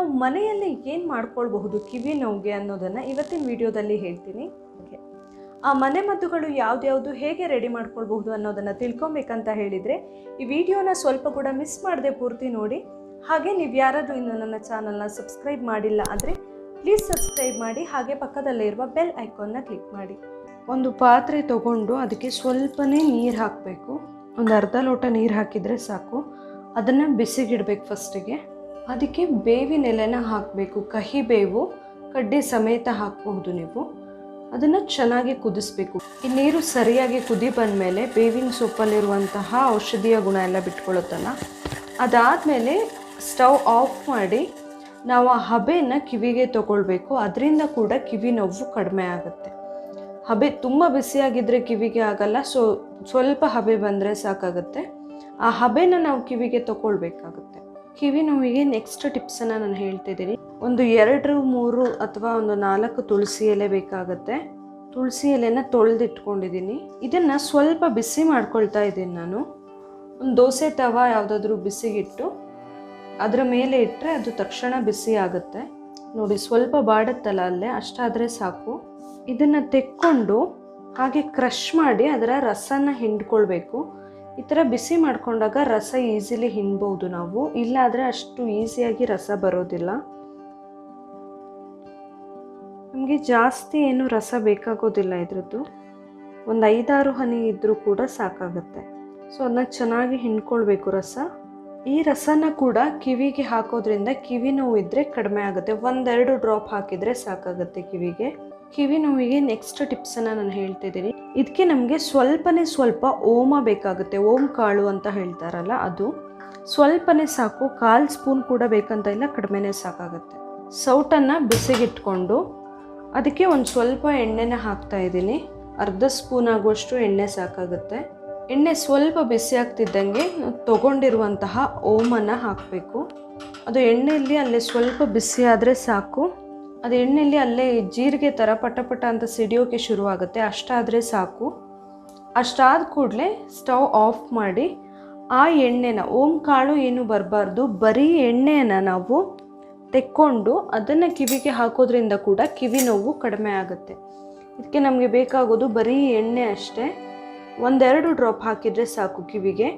ನಾವು ಮನೆಯಲ್ಲಿ ಏನು ಮಾಡ್ಕೊಳ್ಬಹುದು ಕಿವಿ ನೋವಿಗೆ ಅನ್ನೋದನ್ನು ಇವತ್ತಿನ ವಿಡಿಯೋದಲ್ಲಿ ಹೇಳ್ತೀನಿ. ಆ ಮನೆ ಮದ್ದುಗಳು ಯಾವ್ದ್ಯಾವುದು ಹೇಗೆ ರೆಡಿ ಮಾಡ್ಕೊಳ್ಬಹುದು ಅನ್ನೋದನ್ನು ತಿಳ್ಕೊಬೇಕಂತ ಹೇಳಿದರೆ ಈ ವಿಡಿಯೋನ ಸ್ವಲ್ಪ ಕೂಡ ಮಿಸ್ ಮಾಡದೆ ಪೂರ್ತಿ ನೋಡಿ. ಹಾಗೆ ನೀವು ಯಾರಾದರೂ ಇನ್ನು ನನ್ನ ಚಾನಲ್ನ ಸಬ್ಸ್ಕ್ರೈಬ್ ಮಾಡಿಲ್ಲ ಅಂದರೆ ಪ್ಲೀಸ್ ಸಬ್ಸ್ಕ್ರೈಬ್ ಮಾಡಿ, ಹಾಗೆ ಪಕ್ಕದಲ್ಲೇ ಇರುವ ಬೆಲ್ ಐಕಾನ್ನ ಕ್ಲಿಕ್ ಮಾಡಿ. ಒಂದು ಪಾತ್ರೆ ತಗೊಂಡು ಅದಕ್ಕೆ ಸ್ವಲ್ಪನೇ ನೀರು ಹಾಕಬೇಕು. ಒಂದು ಅರ್ಧ ಲೋಟ ನೀರು ಹಾಕಿದರೆ ಸಾಕು. ಅದನ್ನು ಬಿಸಿಗಿಡಬೇಕು ಫಸ್ಟಿಗೆ. ಅದಕ್ಕೆ ಬೇವಿನ ಎಲೆನ ಹಾಕಬೇಕು. ಕಹಿ ಬೇವು, ಕಡ್ಡಿ ಸಮೇತ ಹಾಕಬಹುದು ನೀವು. ಅದನ್ನು ಚೆನ್ನಾಗಿ ಕುದಿಸ್ಬೇಕು. ಈ ನೀರು ಸರಿಯಾಗಿ ಕುದಿ ಬಂದಮೇಲೆ ಬೇವಿನ ಸೊಪ್ಪಲ್ಲಿರುವಂತಹ ಔಷಧೀಯ ಗುಣ ಎಲ್ಲ ಬಿಟ್ಕೊಳ್ಳುತ್ತಲ್ಲ ಅದಾದಮೇಲೆ ಸ್ಟವ್ ಆಫ್ ಮಾಡಿ ನಾವು ಆ ಹಬೆಯನ್ನು ಕಿವಿಗೆ ತಗೊಳ್ಬೇಕು. ಅದರಿಂದ ಕೂಡ ಕಿವಿ ನೋವು ಕಡಿಮೆ ಆಗುತ್ತೆ. ಹಬೆ ತುಂಬ ಬಿಸಿಯಾಗಿದ್ದರೆ ಕಿವಿಗೆ ಆಗಲ್ಲ. ಸೊ, ಸ್ವಲ್ಪ ಹಬೆ ಬಂದರೆ ಸಾಕಾಗುತ್ತೆ. ಆ ಹಬೆನ ನಾವು ಕಿವಿಗೆ ತಗೊಳ್ಬೇಕಾಗುತ್ತೆ. ಕಿವಿ ನೋವಿಗೆ ನೆಕ್ಸ್ಟ್ ಟಿಪ್ಸನ್ನು ನಾನು ಹೇಳ್ತಿದ್ದೀನಿ ಒಂದು ಎರಡು, ಮೂರು ಅಥವಾ ಒಂದು ನಾಲ್ಕು ತುಳಸಿ ಎಲೆ ಬೇಕಾಗುತ್ತೆ. ತುಳಸಿ ಎಲೆನ ತೊಳೆದಿಟ್ಕೊಂಡಿದ್ದೀನಿ. ಇದನ್ನು ಸ್ವಲ್ಪ ಬಿಸಿ ಮಾಡ್ಕೊಳ್ತಾ ಇದ್ದೀನಿ ನಾನು. ಒಂದು ದೋಸೆ ತವ ಯಾವುದಾದ್ರೂ ಬಿಸಿಗಿಟ್ಟು, ಅದರ ಮೇಲೆ ಇಟ್ಟರೆ ಅದು ತಕ್ಷಣ ಬಿಸಿ ಆಗುತ್ತೆ. ನೋಡಿ, ಸ್ವಲ್ಪ ಬಾಡುತ್ತಲ್ಲ ಅಲ್ಲೇ, ಅಷ್ಟಾದರೆ ಸಾಕು. ಇದನ್ನು ತೆಕ್ಕೊಂಡು ಹಾಗೆ ಕ್ರಷ್ ಮಾಡಿ ಅದರ ರಸನ ಹಿಂಡ್ಕೊಳ್ಬೇಕು. ಈ ಥರ ಬಿಸಿ ಮಾಡ್ಕೊಂಡಾಗ ರಸ ಈಸಿಲಿ ಹಿಂಡ್ಬೋದು ನಾವು. ಇಲ್ಲಾದರೆ ಅಷ್ಟು ಈಸಿಯಾಗಿ ರಸ ಬರೋದಿಲ್ಲ. ನಮಗೆ ಜಾಸ್ತಿ ಏನು ರಸ ಬೇಕಾಗೋದಿಲ್ಲ ಇದ್ರದ್ದು. ಒಂದು ಐದಾರು ಹನಿ ಇದ್ದರೂ ಕೂಡ ಸಾಕಾಗುತ್ತೆ. ಸೊ ಅದನ್ನ ಚೆನ್ನಾಗಿ ಹಿಂಡ್ಕೊಳ್ಬೇಕು ರಸ. ಈ ರಸನ ಕೂಡ ಕಿವಿಗೆ ಹಾಕೋದ್ರಿಂದ ಕಿವಿ ನೋವು ಇದ್ದರೆ ಕಡಿಮೆ ಆಗುತ್ತೆ. ಒಂದೆರಡು ಡ್ರಾಪ್ ಹಾಕಿದರೆ ಸಾಕಾಗುತ್ತೆ ಕಿವಿಗೆ. ಕಿವಿ ನೋವಿಗೆ ನೆಕ್ಸ್ಟ್ ಟಿಪ್ಸನ್ನು ನಾನು ಹೇಳ್ತಿದ್ದೀನಿ ಇದಕ್ಕೆ ನಮಗೆ ಸ್ವಲ್ಪನೇ ಸ್ವಲ್ಪ ಓಮ ಬೇಕಾಗುತ್ತೆ ಓಮ್ ಕಾಳು ಅಂತ ಹೇಳ್ತಾರಲ್ಲ ಅದು. ಸ್ವಲ್ಪನೇ ಸಾಕು, ಕಾಲು ಸ್ಪೂನ್ ಕೂಡ ಬೇಕಂತ ಇಲ್ಲ, ಕಡಿಮೆನೇ ಸಾಕಾಗುತ್ತೆ. ಸೌಟನ್ನು ಬಿಸಿಗಿಟ್ಕೊಂಡು ಅದಕ್ಕೆ ಒಂದು ಸ್ವಲ್ಪ ಎಣ್ಣೆನ ಹಾಕ್ತಾ ಇದ್ದೀನಿ. ಅರ್ಧ ಸ್ಪೂನ್ ಆಗುವಷ್ಟು ಎಣ್ಣೆ ಸಾಕಾಗುತ್ತೆ. ಎಣ್ಣೆ ಸ್ವಲ್ಪ ಬಿಸಿ ಆಗ್ತಿದ್ದಂಗೆ ತೊಗೊಂಡಿರುವಂತಹ ಓಮನ್ನು ಹಾಕಬೇಕು. ಅದು ಎಣ್ಣೆಯಲ್ಲಿ ಅಲ್ಲಿ ಸ್ವಲ್ಪ ಬಿಸಿ ಆದರೆ ಸಾಕು. ಅದು ಎಣ್ಣೆಯಲ್ಲಿ ಅಲ್ಲೇ ಜೀರಿಗೆ ಥರ ಪಟ ಪಟ ಅಂತ ಸಿಡಿಯೋಕ್ಕೆ ಶುರುವಾಗುತ್ತೆ. ಅಷ್ಟಾದರೆ ಸಾಕು. ಅಷ್ಟಾದ ಕೂಡಲೇ ಸ್ಟವ್ ಆಫ್ ಮಾಡಿ ಆ ಎಣ್ಣೆನ, ಓಂ ಕಾಳು ಏನು ಬರಬಾರ್ದು, ಬರೀ ಎಣ್ಣೆಯನ್ನು ನಾವು ತೆಕ್ಕೊಂಡು ಅದನ್ನು ಕಿವಿಗೆ ಹಾಕೋದ್ರಿಂದ ಕೂಡ ಕಿವಿ ನೋವು ಕಡಿಮೆ ಆಗುತ್ತೆ. ಇದಕ್ಕೆ ನಮಗೆ ಬೇಕಾಗೋದು ಬರೀ ಎಣ್ಣೆ ಅಷ್ಟೇ. ಒಂದೆರಡು ಡ್ರಾಪ್ ಹಾಕಿದರೆ ಸಾಕು ಕಿವಿಗೆ.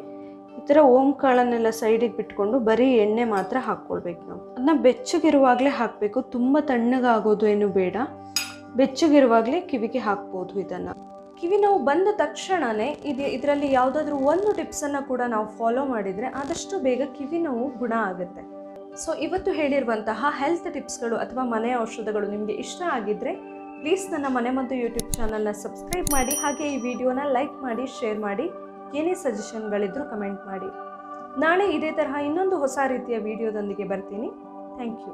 ಈ ಥರ ಓಂಕಾಳನ್ನೆಲ್ಲ ಸೈಡಿಗೆ ಬಿಟ್ಕೊಂಡು ಬರೀ ಎಣ್ಣೆ ಮಾತ್ರ ಹಾಕ್ಕೊಳ್ಬೇಕು ನಾವು. ಅದನ್ನ ಬೆಚ್ಚಗಿರುವಾಗಲೇ ಹಾಕಬೇಕು. ತುಂಬ ತಣ್ಣಗಾಗೋದು ಏನು ಬೇಡ. ಬೆಚ್ಚಗಿರುವಾಗಲೇ ಕಿವಿಗೆ ಹಾಕ್ಬೋದು ಇದನ್ನು. ಕಿವಿ ನೋವು ಬಂದ ತಕ್ಷಣವೇ ಇದು ಇದರಲ್ಲಿ ಯಾವುದಾದ್ರೂ ಒಂದು ಟಿಪ್ಸನ್ನು ಕೂಡ ನಾವು ಫಾಲೋ ಮಾಡಿದರೆ ಆದಷ್ಟು ಬೇಗ ಕಿವಿ ನೋವು ಗುಣ ಆಗುತ್ತೆ. ಸೊ ಇವತ್ತು ಹೇಳಿರುವಂತಹ ಹೆಲ್ತ್ ಟಿಪ್ಸ್ಗಳು ಅಥವಾ ಮನೆ ಔಷಧಗಳು ನಿಮಗೆ ಇಷ್ಟ ಆಗಿದ್ದರೆ ಪ್ಲೀಸ್ ನನ್ನ ಮನೆ ಮತ್ತು ಯೂಟ್ಯೂಬ್ ಚಾನಲ್ನ ಸಬ್ಸ್ಕ್ರೈಬ್ ಮಾಡಿ, ಹಾಗೆ ಈ ವಿಡಿಯೋನ ಲೈಕ್ ಮಾಡಿ ಶೇರ್ ಮಾಡಿ. ಏನೇ ಸಜೆಷನ್ಗಳಿದ್ರೂ ಕಮೆಂಟ್ ಮಾಡಿ. ನಾಳೆ ಇದೇ ತರಹ ಇನ್ನೊಂದು ಹೊಸ ರೀತಿಯ ವಿಡಿಯೋದೊಂದಿಗೆ ಬರ್ತೀನಿ. Thank you